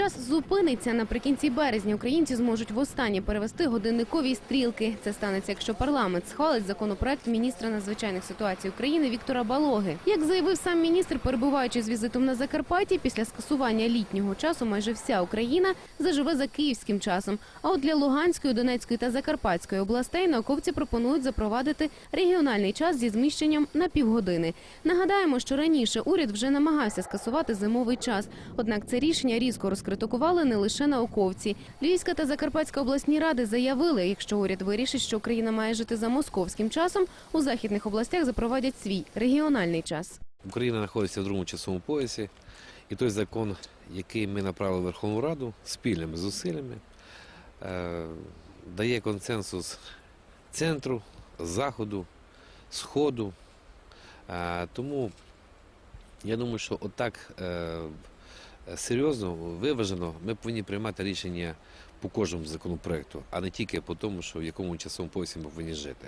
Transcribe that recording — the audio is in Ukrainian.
Час зупиниться наприкінці березня. Українці зможуть востаннє перевести годинникові стрілки. Це станеться, якщо парламент схвалить законопроект міністра надзвичайних ситуацій України Віктора Балоги. Як заявив сам міністр, перебуваючи з візитом на Закарпатті, після скасування літнього часу майже вся Україна заживе за київським часом. А от для Луганської, Донецької та Закарпатської областей науковці пропонують запровадити регіональний час зі зміщенням на півгодини. Нагадаємо, що раніше уряд вже намагався скасувати зимовий час. Однак це рішення різко розкритикували не лише науковці. Львівська та Закарпатська обласні ради заявили, якщо уряд вирішить, що Україна має жити за московським часом, у західних областях запровадять свій регіональний час. Україна знаходиться в другому часовому поясі, і той закон, який ми направили в Верховну Раду спільними зусиллями, е, дає консенсус центру, заходу, сходу. Е, тому я думаю, що отак е, серйозно, виважено, ми повинні приймати рішення по кожному законопроекту, а не тільки по тому, що в якому часовому поясі ми повинні жити.